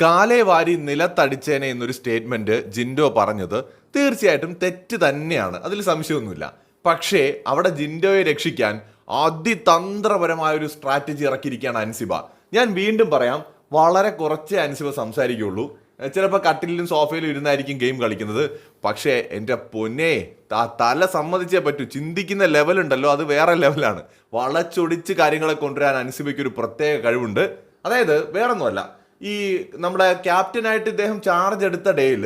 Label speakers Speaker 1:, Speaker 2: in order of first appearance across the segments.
Speaker 1: കാലേ വാരി നിലത്തടിച്ചേനെ എന്നൊരു സ്റ്റേറ്റ്മെന്റ് ജിൻഡോ പറഞ്ഞത് തീർച്ചയായിട്ടും തെറ്റ് തന്നെയാണ്. അതിൽ സംശയമൊന്നുമില്ല. പക്ഷേ അവിടെ ജിൻഡോയെ രക്ഷിക്കാൻ അതിതന്ത്രപരമായ ഒരു സ്ട്രാറ്റജി ഇറക്കിയിരിക്കുകയാണ് അൻസിബ. ഞാൻ വീണ്ടും പറയാം വളരെ കുറച്ചേ അൻസിബ സംസാരിക്കുള്ളൂ ചിലപ്പോൾ കട്ടിലും സോഫയിലും ഇരുന്നായിരിക്കും ഗെയിം കളിക്കുന്നത്. പക്ഷേ എന്റെ പൊന്നെ തല സമ്മതിച്ചേ പറ്റൂ. ചിന്തിക്കുന്ന ലെവലുണ്ടല്ലോ അത് വേറെ ലെവലാണ് വളച്ചൊടിച്ച് കാര്യങ്ങളെ കൊണ്ടുവരാൻ അൻസിബയ്ക്ക് ഒരു പ്രത്യേക കഴിവുണ്ട്. അതായത് വേറൊന്നുമല്ല. ഈ നമ്മുടെ ക്യാപ്റ്റനായിട്ട് ഇദ്ദേഹം ചാർജ് എടുത്ത ഡേയിൽ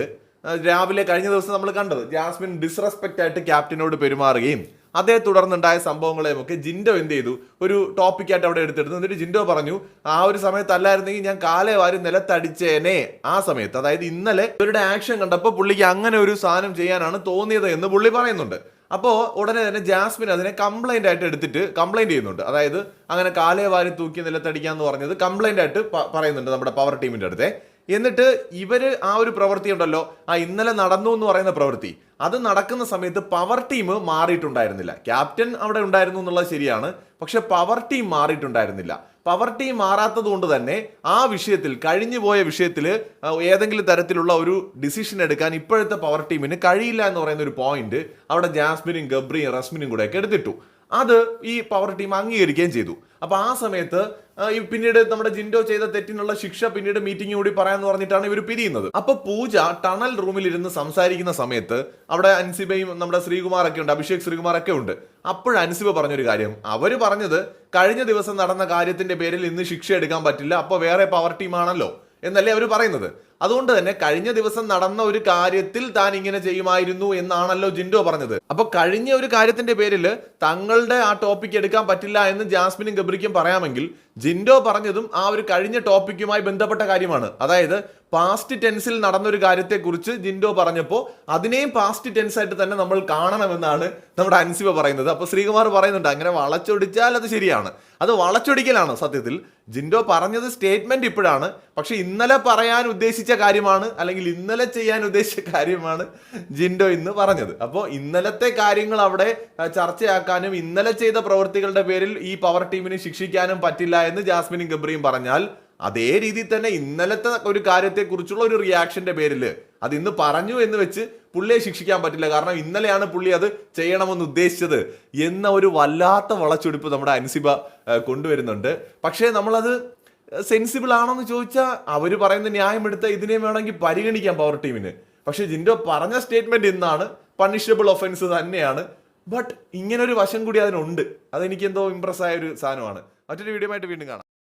Speaker 1: രാവിലെ കഴിഞ്ഞ ദിവസം നമ്മൾ കണ്ടത് ജാസ്മിൻ ഡിസ്റെസ്പെക്റ്റ് ആയിട്ട് ക്യാപ്റ്റനോട് പെരുമാറുകയും അതേ തുടർന്നുണ്ടായ സംഭവങ്ങളെയും ഒക്കെ ജിൻഡോ എന്ത് ചെയ്തു? ഒരു ടോപ്പിക്കായിട്ട് അവിടെ എടുത്തെടുത്തു. എന്നിട്ട് ജിൻഡോ പറഞ്ഞു ആ ഒരു സമയത്ത് അല്ലായിരുന്നെങ്കിൽ ഞാൻ കാലേ വാരി നിലത്തടിച്ചേനെ. ആ സമയത്ത് അതായത് ഇന്നലെ ഇവരുടെ ആക്ഷൻ കണ്ടപ്പോൾ പുള്ളിക്ക് അങ്ങനെ ഒരു സാധനം ചെയ്യാനാണ് തോന്നിയത് എന്ന് പുള്ളി പറയുന്നുണ്ട്. അപ്പോൾ ഉടനെ തന്നെ ജാസ്മിൻ അതിനെ കംപ്ലൈന്റ് ആയിട്ട് എടുത്തിട്ട് കംപ്ലൈന്റ് ചെയ്യുന്നുണ്ട്. അതായത് അങ്ങനെ കാലേ വാരി തൂക്കി നിലത്തടിക്കാന്ന് പറഞ്ഞത് കംപ്ലൈന്റ് ആയിട്ട് പറയുന്നുണ്ട് നമ്മുടെ പവർ ടീമിന്റെ അടുത്തെ. എന്നിട്ട് ഇവർ ആ ഒരു പ്രവൃത്തി ഉണ്ടല്ലോ ആ ഇന്നലെ നടന്നു എന്ന് പറയുന്ന പ്രവൃത്തി. അത് നടക്കുന്ന സമയത്ത് പവർ ടീം മാറിയിട്ടുണ്ടായിരുന്നില്ല. ക്യാപ്റ്റൻ അവിടെ ഉണ്ടായിരുന്നു എന്നുള്ളത് ശരിയാണ് പക്ഷെ പവർ ടീം മാറിയിട്ടുണ്ടായിരുന്നില്ല. പവർ ടീം മാറാത്തത് കൊണ്ട് തന്നെ ആ വിഷയത്തിൽ കഴിഞ്ഞു പോയ വിഷയത്തിൽ ഏതെങ്കിലും തരത്തിലുള്ള ഒരു ഡിസിഷൻ എടുക്കാൻ ഇപ്പോഴത്തെ പവർ ടീമിന് കഴിയില്ല എന്ന് പറയുന്ന ഒരു പോയിന്റ് അവിടെ ജാസ്മിനും ഗബ്രിയും റസ്മിനും കൂടെയൊക്കെ എടുത്തിട്ടു. അത് ഈ പവർ ടീം അംഗീകരിക്കുകയും ചെയ്തു. അപ്പോൾ ആ സമയത്ത് ഈ പിന്നീട് നമ്മുടെ ജിൻഡോ ചെയ്ത തെറ്റിനുള്ള ശിക്ഷ പിന്നീട് മീറ്റിംഗ് കൂടി പറയാന്ന് പറഞ്ഞിട്ടാണ് ഇവർ പിരിയുന്നത്. അപ്പോൾ പൂജ ടണൽ റൂമിൽ ഇരുന്ന് സംസാരിക്കുന്ന സമയത്ത് അവിടെ അൻസിബയും നമ്മുടെ ശ്രീകുമാറൊക്കെ ഉണ്ട് അഭിഷേക് ശ്രീകുമാറൊക്കെ ഉണ്ട്. അപ്പോഴും അൻസിബ പറഞ്ഞൊരു കാര്യം. അവർ പറഞ്ഞത് കഴിഞ്ഞ ദിവസം നടന്ന കാര്യത്തിന്റെ പേരിൽ ഇന്ന് ശിക്ഷ എടുക്കാൻ പറ്റില്ല അപ്പോൾ വേറെ പവർ ടീമാണല്ലോ എന്നല്ലേ അവർ പറയുന്നത്. അതുകൊണ്ട് തന്നെ കഴിഞ്ഞ ദിവസം നടന്ന ഒരു കാര്യത്തിൽ താൻ ഇങ്ങനെ ചെയ്യുമായിരുന്നു എന്നാണല്ലോ ജിൻഡോ പറഞ്ഞത്. അപ്പൊ കഴിഞ്ഞ ഒരു കാര്യത്തിന്റെ പേരിൽ തങ്ങളുടെ ആ ടോപ്പിക് എടുക്കാൻ പറ്റില്ല എന്ന് ജാസ്മിനും ഗബ്രിക്കും പറയാമെങ്കിൽ ജിൻഡോ പറഞ്ഞതും ആ ഒരു കഴിഞ്ഞ ടോപ്പിക്കുമായി ബന്ധപ്പെട്ട കാര്യമാണ്. അതായത് പാസ്റ്റ് ടെൻസിൽ നടന്ന ഒരു കാര്യത്തെക്കുറിച്ച് ജിൻഡോ പറഞ്ഞപ്പോൾ അതിനെയും പാസ്റ്റ് ടെൻസ് ആയിട്ട് തന്നെ നമ്മൾ കാണണമെന്നാണ് നമ്മുടെ അൻസിബ പറയുന്നത്. അപ്പോൾ ശ്രീകുമാർ പറയുന്നുണ്ട് അങ്ങനെ വളച്ചൊടിച്ചാൽ അത് ശരിയാണ്. അത് വളച്ചൊടിക്കലാണ് സത്യത്തിൽ. ജിൻഡോ പറഞ്ഞത് സ്റ്റേറ്റ്മെന്റ് ഇപ്പോഴാണ്. പക്ഷെ ഇന്നലെ പറയാൻ ഉദ്ദേശിച്ച കാര്യമാണ് അല്ലെങ്കിൽ ഇന്നലെ ചെയ്യാൻ ഉദ്ദേശിച്ച കാര്യമാണ് ജിൻഡോ ഇന്ന് പറഞ്ഞത്. അപ്പോൾ ഇന്നലത്തെ കാര്യങ്ങൾ അവിടെ ചർച്ചയാക്കാനും ഇന്നലെ ചെയ്ത പ്രവൃത്തികളുടെ പേരിൽ ഈ പവർ ടീമിനെ ശിക്ഷിക്കാനും പറ്റില്ല എന്ന് ജാസ്മിനും ഗബ്രിയും പറഞ്ഞാൽ അതേ രീതിയിൽ തന്നെ ഇന്നലത്തെ ഒരു കാര്യത്തെക്കുറിച്ചുള്ള ഒരു റിയാക്ഷന്റെ പേരിൽ അത് ഇന്ന് പറഞ്ഞു എന്ന് വെച്ച് പുള്ളിയെ ശിക്ഷിക്കാൻ പറ്റില്ല. കാരണം ഇന്നലെയാണ് പുള്ളി അത് ചെയ്യണമെന്ന് ഉദ്ദേശിച്ചത് എന്ന ഒരു വല്ലാത്ത വളച്ചൊടിപ്പ് നമ്മുടെ അൻസിബ കൊണ്ടുവരുന്നുണ്ട്. പക്ഷേ നമ്മളത് സെൻസിബിൾ ആണെന്ന് ചോദിച്ചാൽ അവർ പറയുന്ന ന്യായം ന്യായമെടുത്ത ഇതിനെ വേണമെങ്കിൽ പരിഗണിക്കാം പവർ ടീമിന് പക്ഷേ ജിൻഡോ പറഞ്ഞ സ്റ്റേറ്റ്മെന്റ് ഇന്നാണ് പണിഷബിൾ ഒഫൻസ് തന്നെയാണ്. ബട്ട് ഇങ്ങനൊരു വശം കൂടി അതിനുണ്ട്. അതെനിക്ക് എന്തോ ഇമ്പ്രസ് ആയ ഒരു സാധനമാണ്. മറ്റൊരു വീഡിയോ ആയിട്ട് വീണ്ടും കാണാം.